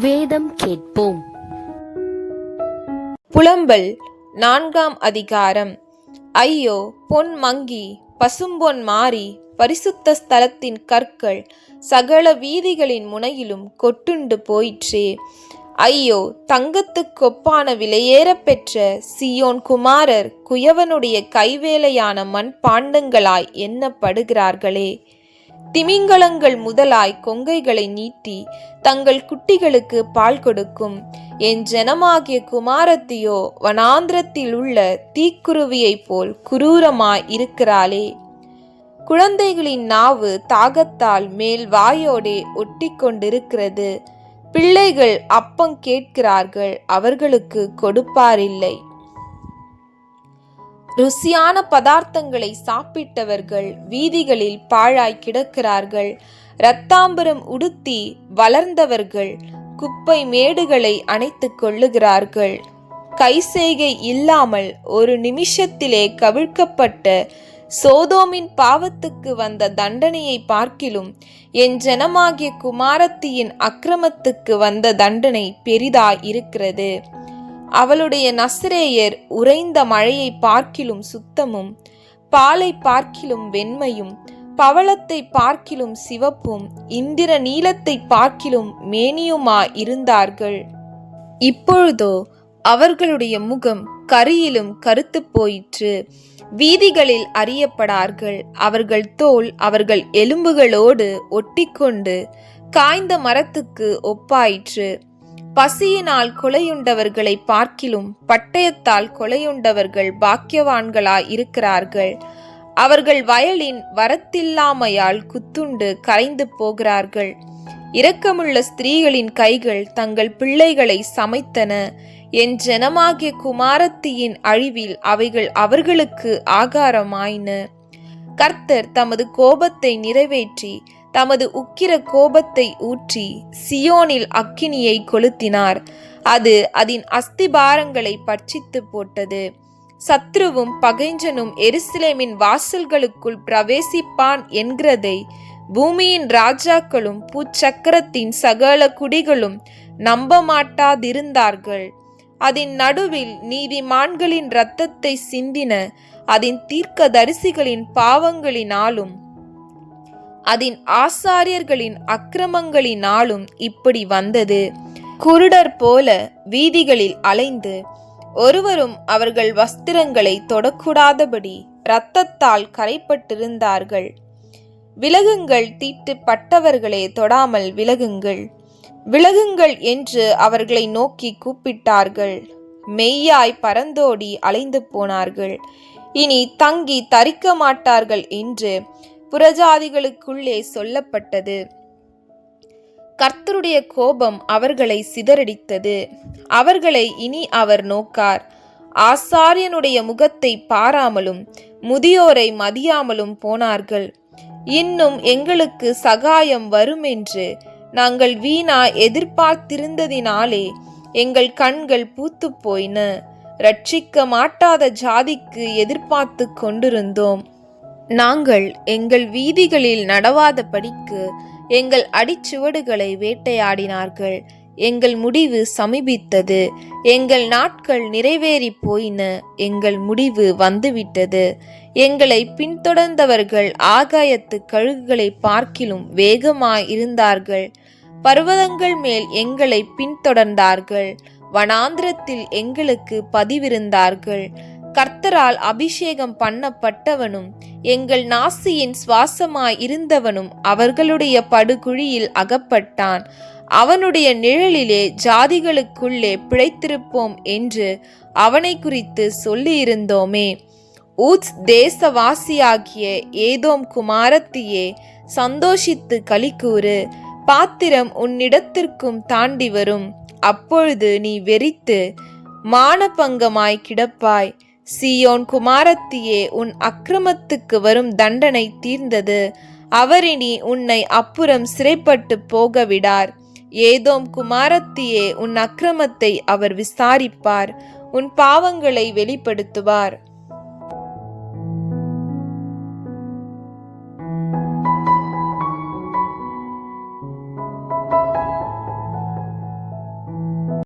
வேதம் கேட்போம். புலம்பல் நான்காம் அதிகாரம். ஐயோ பொன் மங்கி பசும்பொன் மாறி பரிசுத்த ஸ்தலத்தின் கற்கள் சகல வீதிகளின் முனையிலும் கொட்டுண்டு போயிற்றே. ஐயோ தங்கத்துக்கொப்பான விலையேறப்பெற்ற சியோன் குமாரர் குயவனுடைய கைவேலையான மண் பாண்டங்களாய் எண்ணப்படுகிறார்களே. திமிங்கலங்கள் முதலாய் கொங்கைகளை நீட்டி தங்கள் குட்டிகளுக்கு பால் கொடுக்கும். என் ஜனமாகிய குமாரத்தியோ வனாந்திரத்தில் உள்ள தீக்குருவியைப் போல் குரூரமாய் இருக்கிறாளே. குழந்தைகளின் நாவு தாகத்தால் மேல் வாயோடே ஒட்டி கொண்டிருக்கிறது. பிள்ளைகள் அப்பம் கேட்கிறார்கள் அவர்களுக்கு கொடுப்பாரில்லை. ருசியான பதார்த்தங்களை சாப்பிட்டவர்கள் வீதிகளில் பாழாய் கிடக்கிறார்கள். இரத்தாம்பரம் உடுத்தி வளர்ந்தவர்கள் குப்பை மேடுகளை அணைத்துக் கொள்ளுகிறார்கள். கைசேகை இல்லாமல் ஒரு நிமிஷத்திலே கவிழ்க்கப்பட்ட சோதோமின் பாவத்துக்கு வந்த தண்டனையை பார்க்கிலும் என் ஜனமாகிய குமாரத்தியின் அக்கிரமத்துக்கு வந்த தண்டனை பெரிதாய் இருக்கிறது அவளுடைய நசிரேயர் உறைந்த மழையை பார்க்கிலும் சுத்தமும் பாலை பார்க்கிலும் வெண்மையும் பவளத்தை பார்க்கிலும் சிவப்பும் இந்திர நீலத்தை பார்க்கிலும் மேனியுமா இருந்தார்கள். இப்பொழுதோ அவர்களுடைய முகம் கரியிலும் கருத்து போயிற்று. வீதிகளில் அறியப்படார்கள். அவர்கள் தோல் அவர்கள் எலும்புகளோடு ஒட்டிக்கொண்டு காய்ந்த மரத்துக்கு ஒப்பாயிற்று. பசியினால் கொலையுண்டவர்களை பார்க்கிலும் பட்டயத்தால் கொலையுண்டவர்கள் பாக்கியவான்களாய் இருக்கிறார்கள் அவர்கள் வயலின் வரத்தில்லாமையால் குத்துண்டு கரைந்து போகிறார்கள். இரக்கமுள்ள ஸ்திரீகளின் கைகள் தங்கள் பிள்ளைகளை சமைத்தன. என் ஜனமாகிய குமாரத்தியின் அழிவில் அவைகள் அவர்களுக்கு ஆகாரமாயின. கர்த்தர் தமது கோபத்தை நிறைவேற்றி தமது உக்கிர கோபத்தை ஊற்றி சியோனில் அக்கினியை கொளுத்தினார். அது அதன் அஸ்திபாரங்களை பட்சித்து போட்டது. சத்ருவும் பகைஞ்சனும் எருசலேமின் வாசல்களுக்குள் பிரவேசிப்பான் என்கிறதை பூமியின் ராஜாக்களும் பூச்சக்கரத்தின் சகல குடிகளும் நம்ப மாட்டாதிருந்தார்கள் அதன் நடுவில் நீதிமான்களின் இரத்தத்தை சிந்தின அதன் தீர்க்க தரிசிகளின் பாவங்களினாலும் அதன் ஆசாரியர்களின் அக்கிரமங்களினாலும் இப்படி வந்தது. குருடர் போல வீதிகளில் அலைந்து ஒருவரும் அவர்கள் வஸ்திரங்களை தொடக்கூடாதபடி இரத்தத்தால் கரைப்பட்டிருந்தார்கள். விலகுங்கள் தீட்டுப்பட்டவர்களே தொடாமல் விலகுங்கள். விலகுங்கள் என்று அவர்களை நோக்கி கூப்பிட்டார்கள். மெய்யாய் பறந்தோடி அலைந்து போனார்கள். இனி தங்கி தரிக்க மாட்டார்கள் என்று புறஜாதிகளுக்குள்ளே சொல்லப்பட்டது. கர்த்தருடைய கோபம் அவர்களை சிதறடித்தது. அவர்களை இனி அவர் நோக்கார். ஆசாரியனுடைய முகத்தை பாராமலும் முதியோரை மதியாமலும் போனார்கள். இன்னும் எங்களுக்கு சகாயம் வரும் என்று நாங்கள் வீணா எதிர்பார்த்திருந்ததினாலே எங்கள் கண்கள் பூத்து போயின ரட்சிக்க மாட்டாத ஜாதிக்கு எதிர்பார்த்து கொண்டிருந்தோம். நாங்கள் எங்கள் வீதிகளில் நடவாத படிக்கு எங்கள் அடிச்சுவடுகளை வேட்டையாடினார்கள். எங்கள் முடிவு சமீபித்தது. எங்கள் நாட்கள் நிறைவேறி போயின. எங்கள் முடிவு வந்துவிட்டது. எங்களை பின்தொடர்ந்தவர்கள் ஆகாயத்து கழுகுகளை பார்க்கிலும் வேகமாய் இருந்தார்கள் பர்வதங்கள் மேல் எங்களை பின்தொடர்ந்தார்கள். வனாந்திரத்தில் எங்களுக்கு பதிவிருந்தார்கள். கர்த்தரால் அபிஷேகம் பண்ணப்பட்டவனும் எங்கள் நாசியின் சுவாசமாய் இருந்தவனும் அவர்களுடைய படுகுழியில் அகப்பட்டான். அவனுடைய நிழலிலே ஜாதிகளுக்குள்ளே பிழைத்திருப்போம் என்று அவனை குறித்து சொல்லியிருந்தோமே. ஊத் தேசவாசியாகிய ஏதோம் குமாரத்தியே சந்தோஷித்து களிக்கூறு பாத்திரம் உன்னிடத்திற்கும் தாண்டி வரும். அப்பொழுது நீ வெறித்து மானபங்கமாய் கிடப்பாய். சியோன் குமாரத்தியே உன் அக்கிரமத்துக்கு வரும் தண்டனை தீர்ந்தது. அவரினி உன்னை அப்புறம் சிறைப்பட்டு போகவிடார். ஏதோம் குமாரத்தியே உன் அக்கிரமத்தை அவர் விசாரிப்பார். உன் பாவங்களை வெளிப்படுத்துவார்.